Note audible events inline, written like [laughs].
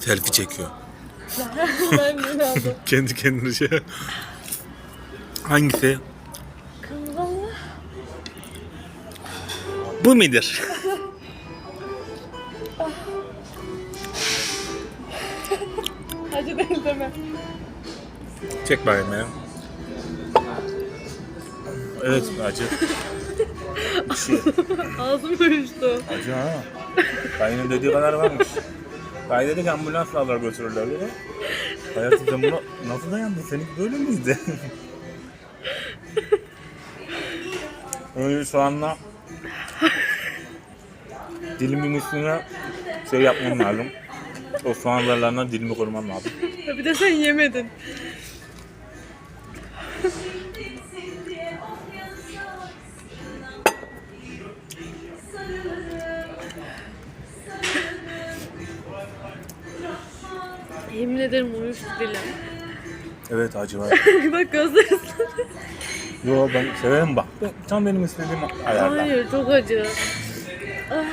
Selfie çekiyor. [laughs] ben de aldım. [laughs] Kendi kendine şey. Hangisi? Kırmızı mı? Bu midir? Acı değil deme. Çek bakayım ya. Evet acı. [laughs] Şey. Ağzım uyuştu. Acı ha. Dayının dediği kadar varmış. Dayı dedi ki ambulansla alır götürürler dedi. Hayatım sen buna nasıl dayandın? Seninki böyle miydi? Öyle şu anda dilimin üstüne şey yapmam lazım. O soğan zarlarından dilimi korumam lazım. Bir de sen yemedin. Yemin ederim uyuştu dilim. Evet acı var. [laughs] Bak gözleri [laughs] Yo ben severim bak. Tam benim istediğim ayarda. Hayır çok acı. Ah.